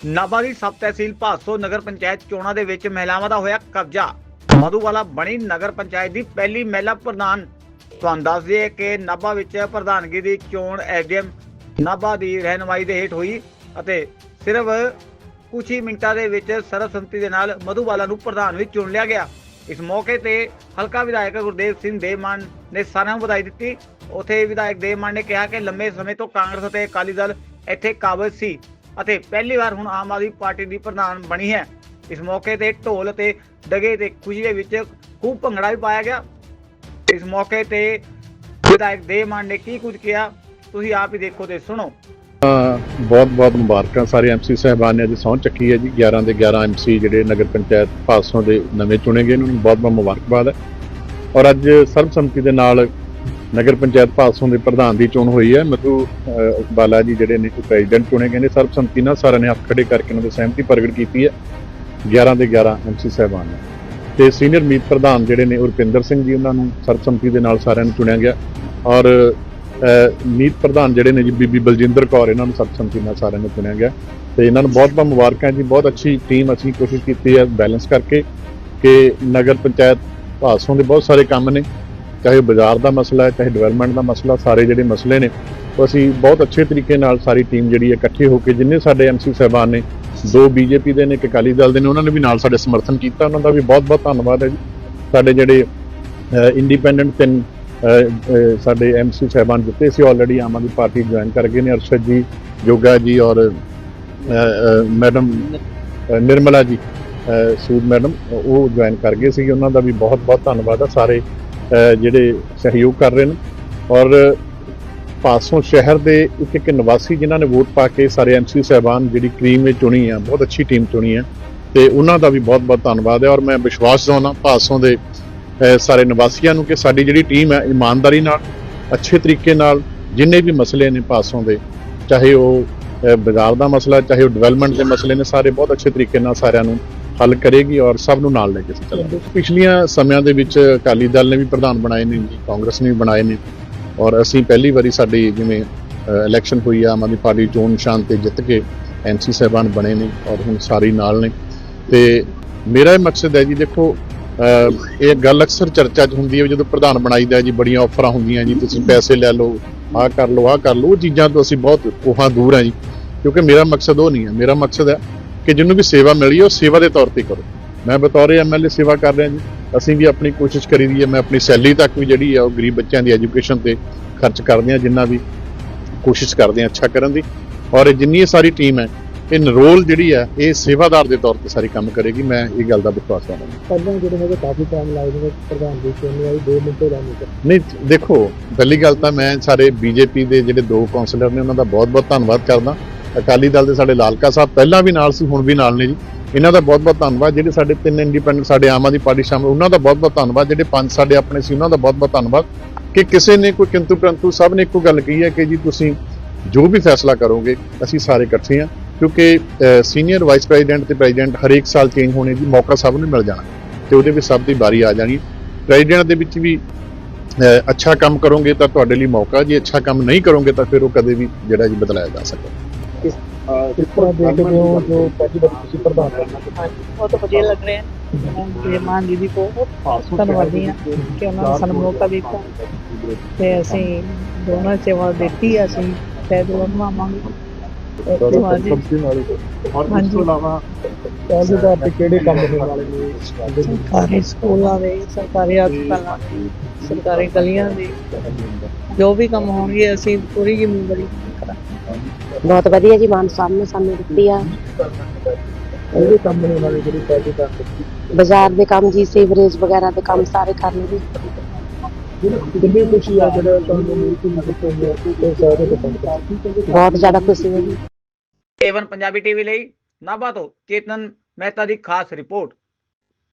ਨਾਭਾ ਦੀ ਸਬ ਤਹਿਸੀਲ ਭਾਸੋ ਨਗਰ ਪੰਚਾਇਤ ਚੋਣਾਂ ਦੇ ਵਿੱਚ ਮਹਿਲਾਵਾਂ ਦਾ ਹੋਇਆ ਕਬਜ਼ਾ। ਮਧੂਵਾਲਾ ਬਣੀ ਨਗਰ ਪੰਚਾਇਤ ਦੀ ਪਹਿਲੀ ਮਹਿਲਾ ਪ੍ਰਧਾਨ। ਤੁਹਾਨੂੰ ਦੱਸ ਦਈਏ ਕਿ ਨਾਭਾ ਵਿੱਚ ਪ੍ਰਧਾਨਗੀ ਦੀ ਚੋਣ ਐਸਡੀਐਮ ਨਾਭਾ ਦੀ ਰਹਿਨਮਾਈ ਦੇ ਹੇਠ ਹੋਈ ਅਤੇ ਸਿਰਫ ਕੁਝ ਹੀ ਮਿੰਟਾਂ ਦੇ ਵਿੱਚ ਸਰਬਸੰਮਤੀ ਦੇ ਨਾਲ ਮਧੂਵਾਲਾ ਨੂੰ ਪ੍ਰਧਾਨ ਵੀ ਚੁਣ ਲਿਆ ਗਿਆ। ਇਸ ਮੌਕੇ ਤੇ ਹਲਕਾ ਵਿਧਾਇਕ ਗੁਰਦੇਵ ਸਿੰਘ ਦੇਵਮਾਨ ਨੇ ਸਾਰਿਆਂ ਨੂੰ ਵਧਾਈ ਦਿੱਤੀ। ਉਥੇ ਵਿਧਾਇਕ ਦੇਵਮਾਨ ਨੇ ਕਿਹਾ ਕਿ ਲੰਮੇ ਸਮੇਂ ਤੋਂ ਕਾਂਗਰਸ ਅਤੇ ਅਕਾਲੀ ਦਲ ਇੱਥੇ ਕਾਬਜ਼ ਸੀ। ਅਤੇ ਪਹਿਲੀ ਵਾਰ ਹੁਣ ਆਮ ਆਦਮੀ ਪਾਰਟੀ ਦੀ ਪ੍ਰਧਾਨ ਬਣੀ ਹੈ। ਇਸ ਮੌਕੇ ਤੇ ਢੋਲ ਤੇ ਡਗੇ ਤੇ ਖੁਸ਼ੀ ਦੇ ਵਿੱਚ ਖੂਬ ਭੰਗੜਾ ਵੀ ਪਾਇਆ ਗਿਆ। ਇਸ ਮੌਕੇ ਤੇ ਵਿਧਾਇਕ ਦੇਵਮਾਨ ਨੇ ਕੀ ਕੁਝ ਕਿਹਾ, ਤੁਸੀਂ ਆਪ ਹੀ ਦੇਖੋ ਤੇ ਸੁਣੋ। ਬਹੁਤ ਬਹੁਤ ਮੁਬਾਰਕਾਂ ਸਾਰੇ ਐਮਸੀ ਸਾਹਿਬਾਨ ਨੇ, ਅੱਜ ਸਹੁੰ ਚੱਕੀ ਹੈ ਜੀ। 11 ਦੇ 11 ਐਮਸੀ ਜਿਹੜੇ ਨਗਰ ਪੰਚਾਇਤ ਪਾਸੋਂ ਦੇ ਨਵੇਂ ਚੁਣੇ ਗਏ ਉਹਨਾਂ ਨੂੰ ਬਹੁਤ ਬਹੁਤ ਮੁਬਾਰਕਬਾਦ ਹੈ। ਔਰ ਅੱਜ ਸਰਬਸੰਮਤੀ ਦੇ ਨਾਲ ਨਗਰ ਪੰਚਾਇਤ ਪਾਸੋਂ ਦੇ ਪ੍ਰਧਾਨ ਦੀ ਚੋਣ ਹੋਈ ਹੈ। ਮਧੂ ਅਹ, ਬਾਲਾ ਜੀ ਜਿਹੜੇ ਨੇ ਪ੍ਰੈਜ਼ੀਡੈਂਟ ਚੁਣੇ ਗਏ ਨੇ। ਸਰਬਸੰਮਤੀ ਨਾਲ ਸਾਰਿਆਂ ਨੇ ਹੱਥ ਖੜੇ ਕਰਕੇ ਉਹਨਾਂ ਦੀ ਸਹਿਮਤੀ ਪ੍ਰਗਟ ਕੀਤੀ ਹੈ। 11 ਦੇ 11 ਐਮਸੀ ਸਾਹਿਬਾਨ ਨੇ। ਤੇ ਸੀਨੀਅਰ ਮੀਤ ਪ੍ਰਧਾਨ ਜਿਹੜੇ ਨੇ ਉਰਪਿੰਦਰ ਸਿੰਘ ਜੀ ਉਹਨਾਂ ਨੂੰ ਸਰਬਸੰਮਤੀ ਦੇ ਨਾਲ ਸਾਰਿਆਂ ਨੂੰ ਚੁਣਿਆ ਗਿਆ। ਔਰ ਮੀਤ ਪ੍ਰਧਾਨ ਜਿਹੜੇ ਨੇ ਜੀ ਬੀਬੀ ਬਲਜਿੰਦਰ ਕੌਰ ਇਹਨਾਂ ਨੂੰ ਸਰਬਸੰਮਤੀ ਨਾਲ ਸਾਰਿਆਂ ਨੂੰ ਚੁਣਿਆ ਗਿਆ। ਤੇ ਇਹਨਾਂ ਨੂੰ ਬਹੁਤ ਬਹੁਤ ਮੁਬਾਰਕਾਂ ਜੀ। ਬਹੁਤ ਅੱਛੀ ਟੀਮ ਅਸੀਂ ਕੋਸ਼ਿਸ਼ ਕੀਤੀ ਹੈ ਬੈਲੈਂਸ ਕਰਕੇ ਕਿ ਨਗਰ ਪੰਚਾਇਤ ਭਾਸੋਂ ਦੇ ਬਹੁਤ ਸਾਰੇ ਕੰਮ ਨੇ। ਚਾਹੇ ਉਹ ਬਾਜ਼ਾਰ ਦਾ ਮਸਲਾ ਹੈ ਚਾਹੇ ਡਿਵੈਲਪਮੈਂਟ ਦਾ ਮਸਲਾ ਸਾਰੇ ਜਿਹੜੇ ਮਸਲੇ ਨੇ ਉਹ ਅਸੀਂ ਬਹੁਤ ਅੱਛੇ ਤਰੀਕੇ ਨਾਲ ਸਾਰੀ ਟੀਮ ਜਿਹੜੀ ਹੈ ਇਕੱਠੇ ਹੋ ਕੇ ਜਿੰਨੇ ਸਾਡੇ ਐਮਸੀ ਸਾਹਿਬਾਨ ਨੇ ਦੋ ਬੀਜੇਪੀ ਦੇ ਨੇ ਇੱਕ ਅਕਾਲੀ ਦਲ ਦੇ ਨੇ ਉਹਨਾਂ ਨੇ ਵੀ ਨਾਲ ਸਾਡੇ ਸਮਰਥਨ ਕੀਤਾ ਉਹਨਾਂ ਦਾ ਵੀ ਬਹੁਤ ਬਹੁਤ ਧੰਨਵਾਦ ਹੈ ਜੀ। ਸਾਡੇ ਜਿਹੜੇ ਇੰਡੀਪੈਂਡੈਂਟ ਤਿੰਨ ਅਹ, ਅਹ, ਸਾਡੇ ਐਮਸੀ ਸਾਹਿਬਾਨ ਜਿੱਤੇ ਸੀ already Aam Aadmi party join ਕਰ ਗਏ ਨੇ ਅਰਸ਼ਦ ਜੀ ਜੋਗਾ ਜੀ ਔਰ ਮੈਡਮ ਨਿਰਮਲਾ ਜੀ ਸੂਦ ਮੈਡਮ ਉਹ ਜੁਆਇਨ ਕਰ ਗਏ ਸੀ ਉਹਨਾਂ ਦਾ ਵੀ ਬਹੁਤ ਬਹੁਤ ਧੰਨਵਾਦ ਹੈ ਸਾਰੇ ਜਿਹੜੇ ਸਹਿਯੋਗ ਕਰ ਰਹੇ ਨੇ। ਔਰ ਪਾਸੋਂ ਸ਼ਹਿਰ ਦੇ ਇੱਕ ਇੱਕ ਨਿਵਾਸੀ ਜਿਨ੍ਹਾਂ ਨੇ ਵੋਟ ਪਾ ਕੇ ਸਾਰੇ ਐਮਸੀ ਸਾਹਿਬਾਨ ਜਿਹੜੀ ਕਰੀਮ ਵਿੱਚ ਚੁਣੀ ਆ, ਬਹੁਤ ਅੱਛੀ ਟੀਮ ਚੁਣੀ ਹੈ ਤੇ ਉਹਨਾਂ ਦਾ ਵੀ ਬਹੁਤ ਬਹੁਤ ਧੰਨਵਾਦ ਹੈ। ਔਰ ਮੈਂ ਵਿਸ਼ਵਾਸ ਦਵਾਉਣਾ ਪਾਸੋਂ ਦੇ ਸਾਰੇ ਨਿਵਾਸੀਆਂ ਨੂੰ ਕਿ ਸਾਡੀ ਜਿਹੜੀ ਟੀਮ ਹੈ, ਇਮਾਨਦਾਰੀ ਨਾਲ, ਅੱਛੇ ਤਰੀਕੇ ਨਾਲ ਜਿੰਨੇ ਵੀ ਮਸਲੇ ਨੇ ਪਾਸੋਂ ਦੇ, ਚਾਹੇ ਉਹ ਬਾਜ਼ਾਰ ਦਾ ਮਸਲਾ, ਚਾਹੇ ਉਹ ਡਿਵੈਲਪਮੈਂਟ ਦੇ ਮਸਲੇ ਨੇ, ਸਾਰੇ ਬਹੁਤ ਅੱਛੇ ਤਰੀਕੇ ਨਾਲ ਸਾਰਿਆਂ ਨੂੰ ਹੱਲ ਕਰੇਗੀ ਔਰ ਸਭ ਨੂੰ ਨਾਲ ਲੈ ਕੇ ਚੱਲਾਂਗੇ। ਪਿਛਲੀਆਂ ਸਮਿਆਂ ਦੇ ਵਿੱਚ ਅਕਾਲੀ ਦਲ ਨੇ ਵੀ ਪ੍ਰਧਾਨ ਬਣਾਏ ਨੇ ਜੀ ਕਾਂਗਰਸ ਨੇ ਵੀ ਬਣਾਏ ਨੇ। ਔਰ ਅਸੀਂ ਪਹਿਲੀ ਵਾਰੀ ਸਾਡੀ ਜਿਵੇਂ ਇਲੈਕਸ਼ਨ ਹੋਈ ਆ ਆਮ ਆਦਮੀ ਪਾਰਟੀ ਚੋਣ ਨਿਸ਼ਾਨ ਤੇ ਜਿੱਤ ਕੇ ਐਮਸੀ ਸਾਹਿਬਾਨ ਬਣੇ ਨੇ ਔਰ ਹੁਣ ਸਾਰੇ ਨਾਲ ਨੇ। ਤੇ ਮੇਰਾ ਇਹ ਮਕਸਦ ਹੈ ਜੀ ਦੇਖੋ ਇਹ ਗੱਲ ਅਕਸਰ ਚਰਚਾ 'ਚ ਹੁੰਦੀ ਹੈ ਜਦੋਂ ਪ੍ਰਧਾਨ ਬਣਾਈਦਾ ਜੀ ਬੜੀਆਂ ਆਫਰਾਂ ਹੁੰਦੀਆਂ ਜੀ ਤੁਸੀਂ ਪੈਸੇ ਲੈ ਲਓ ਆਹ ਕਰ ਲਓ ਆਹ ਕਰ ਲਓ ਉਹ ਚੀਜ਼ਾਂ ਤੋਂ ਅਸੀਂ ਬਹੁਤ ਕੋਹਾਂ ਦੂਰ ਹਾਂ ਜੀ। ਕਿਉਂਕਿ ਮੇਰਾ ਮਕਸਦ ਉਹ ਨਹੀਂ ਹੈ। ਮੇਰਾ ਮਕਸਦ ਹੈ ਕਿ ਜਿਹਨੂੰ ਵੀ ਸੇਵਾ ਮਿਲੀ ਉਹ ਸੇਵਾ ਦੇ ਤੌਰ ਤੇ ਕਰੋ। ਮੈਂ ਬਤੌਰ ਐਮਐਲਏ ਸੇਵਾ ਕਰ ਰਿਹਾ ਜੀ। ਅਸੀਂ ਵੀ ਆਪਣੀ ਕੋਸ਼ਿਸ਼ ਕਰੀ ਦੀ ਹੈ। ਮੈਂ ਆਪਣੀ ਸੈਲਰੀ ਤੱਕ ਵੀ ਜਿਹੜੀ ਹੈ ਉਹ ਗਰੀਬ ਬੱਚਿਆਂ ਦੀ ਐਜੂਕੇਸ਼ਨ ਤੇ ਖਰਚ ਕਰਦੇ ਹਾਂ ਜਿੰਨਾ ਵੀ ਕੋਸ਼ਿਸ਼ ਕਰਦੇ ਹਾਂ ਅੱਛਾ ਕਰਨ ਦੀ। ਔਰ ਜਿੰਨੀ ਇਹ ਸਾਰੀ ਟੀਮ ਹੈ ਇਹ ਨਰੋਲ ਜਿਹੜੀ ਹੈ ਇਹ ਸੇਵਾਦਾਰ ਦੇ ਤੌਰ ਤੇ ਸਾਰੀ ਕੰਮ ਕਰੇਗੀ। ਮੈਂ ਇਹ ਗੱਲ ਦਾ ਵਿਸ਼ਵਾਸ ਕਰਦਾ ਪਹਿਲਾਂ ਜਿਹੜੇ ਹੈਗੇ ਕਾਫੀ ਟਾਈਮ ਲੱਗਦੇ ਪ੍ਰਧਾਨ ਦੀ ਚੋਣ ਆਈ 2 ਮਿੰਟ ਦਾ ਨਹੀਂ ਨਹੀਂ ਦੇਖੋ ਪਹਿਲੀ ਗੱਲ ਤਾਂ ਮੈਂ ਸਾਰੇ ਬੀਜੇਪੀ ਦੇ ਜਿਹੜੇ ਦੋ ਕਾਉਂਸਲਰ ਨੇ ਉਹਨਾਂ ਦਾ ਬਹੁਤ-ਬਹੁਤ ਧੰਨਵਾਦ ਕਰਦਾ। ਅਕਾਲੀ ਦਲ ਦੇ ਸਾਡੇ ਲਾਲਕਾ ਸਾਹਿਬ ਪਹਿਲਾਂ ਵੀ ਨਾਲ ਸੀ, ਹੁਣ ਵੀ ਨਾਲ ਨੇ ਜੀ। ਇਹਨਾਂ ਦਾ ਬਹੁਤ-ਬਹੁਤ ਧੰਨਵਾਦ। ਜਿਹੜੇ ਸਾਡੇ ਤਿੰਨ ਇੰਡੀਪੈਂਡੈਂਟ ਸਾਡੇ ਆਮ ਆਦਮੀ ਪਾਰਟੀ ਸ਼ਾਮਲ, ਉਹਨਾਂ ਦਾ ਬਹੁਤ-ਬਹੁਤ ਧੰਨਵਾਦ। ਜਿਹੜੇ ਪੰਜ ਸਾਡੇ ਆਪਣੇ ਸੀ, ਉਹਨਾਂ ਦਾ ਬਹੁਤ-ਬਹੁਤ ਧੰਨਵਾਦ। ਕਿ ਕਿਸੇ ਨੇ ਕੋਈ ਕਿੰਤੂ ਪਰੰਤੂ ਸਭ ਨੇ ਇੱਕੋ ਗੱਲ ਕਹੀ ਹੈ ਕਿ ਜੀ ਤੁਸੀਂ ਜੋ ਵੀ ਫੈਸਲਾ ਕਰੋਗੇ, ਅਸੀਂ ਸਾਰੇ ਇਕੱਠੇ ਹਾਂ। ਕਿਉਂਕਿ ਸੀਨੀਅਰ ਵਾਈਸ ਪ੍ਰੈਜ਼ੀਡੈਂਟ ਤੇ ਪ੍ਰੈਜ਼ੀਡੈਂਟ ਹਰੇਕ ਸਾਲ ਚੇਂਜ ਹੋਣੇ ਦੀ ਮੌਕਾ ਸਭ ਨੂੰ ਮਿਲ ਜਾਣਾ ਤੇ ਉਹਦੇ ਵਿੱਚ ਸਭ ਦੀ ਵਾਰੀ ਆ ਜਾਣੀ। ਪ੍ਰੈਜ਼ੀਡੈਂਟ ਦੇ ਵਿੱਚ ਵੀ ਅੱਛਾ ਕੰਮ ਕਰੋਗੇ ਤਾਂ ਤੁਹਾਡੇ ਲਈ ਮੌਕਾ, ਜੇ ਅੱਛਾ ਕੰਮ ਨਹੀਂ ਕਰੋਗੇ ਤਾਂ ਫਿਰ ਉਹ ਕਦੇ ਵੀ ਜਿਹੜਾ ਜੀ ਬਦਲਾਇਆ ਜਾ ਸਕਦਾ। ਕਿਸ ਤਰ੍ਹਾਂ ਦੇਖਦੇ ਹੋ ਜੋ ਪਹਿਲੀ ਵਾਰ ਤੁਸੀਂ ਪ੍ਰਧਾਨ ਬਣਨਾ ਬਹੁਤ ਵਧੀਆ ਲੱਗ ਰਿਹਾ। ਹੈ ਤੇ ਮਾਨ ਜੀ ਦੀ ਬਹੁਤ ਧੰਨਵਾਦੀ ਹਾਂ ਕਿ ਉਹਨਾਂ ਨੇ ਸਾਨੂੰ ਮੌਕਾ ਦਿੱਤਾ। ਤੇ ਅਸੀਂ ਦੋਨਾਂ ਸੇਵਾ ਦਿੱਤੀ ਅਸੀਂ ਸ਼ਾਇਦ ਉਹ ਨਿਭਾਵਾਂਗੇ ਧੰਨਵਾਦ ਜੀ। ਔਰ ਇਸ ਹਾਂਜੀ। ਤੋਂ ਇਲਾਵਾ ਪਹਿਲੇ ਦਾ ਤੇ ਕਿਹੜੇ ਕੰਮ ਹੋਣ ਵਾਲੇ ਨੇ? ਸਰਕਾਰੀ ਸਕੂਲਾਂ ਦੇ ਸਰਕਾਰੀ ਹਸਪਤਾਲਾਂ ਦੇ ਸਰਕਾਰੀ ਗਲੀਆਂ ਦੇ। ਜੋ ਵੀ ਕੰਮ ਹੋਣਗੇ ਅਸੀਂ ਪੂਰੀ ਜ਼ਿੰਮੇਵਾਰੀ ਕਰਾਂਗੇ। ਬਹੁਤ ਵਧੀਆ ਜੀ ਮਾਨ ਸਾਹਿਬ ਨੇ ਸਾਨੂੰ ਦਿੱਤੀ ਆ। ਕਿਹੜੇ ਕੰਮ ਵਾਲੇ ਜਿਹੜੇ ਪਹਿਲੇ ਦਾ। ਬਾਜ਼ਾਰ ਦੇ ਕੰਮ ਜੀ ਸੀਵਰੇਜ ਵਗੈਰਾ ਦੇ ਕੰਮ ਸਾਰੇ ਕਰਨਗੇ ਕਿੰਨੀ ਖੁਸ਼ੀ ਆ ਜਿਹੜਾ ਤੁਹਾਨੂੰ ਮਿਲ ਕੇ ਨਜ਼ਰ ਤੋਂ ਮਿਲਿਆ ਤੇ ਸਾਰੇ ਦੇ ਕੰਮ ਬਹੁਤ ਜ਼ਿਆਦਾ ਖੁਸ਼ੀ ਹੋਈ। ਏਵਨ ਪੰਜਾਬੀ ਟੀਵੀ ਲਈ ਨਾਭਾ ਤੋਂ ਚੇਤਨ ਮਹਿਤਾ ਦੀ ਖਾਸ ਰਿਪੋਰਟ।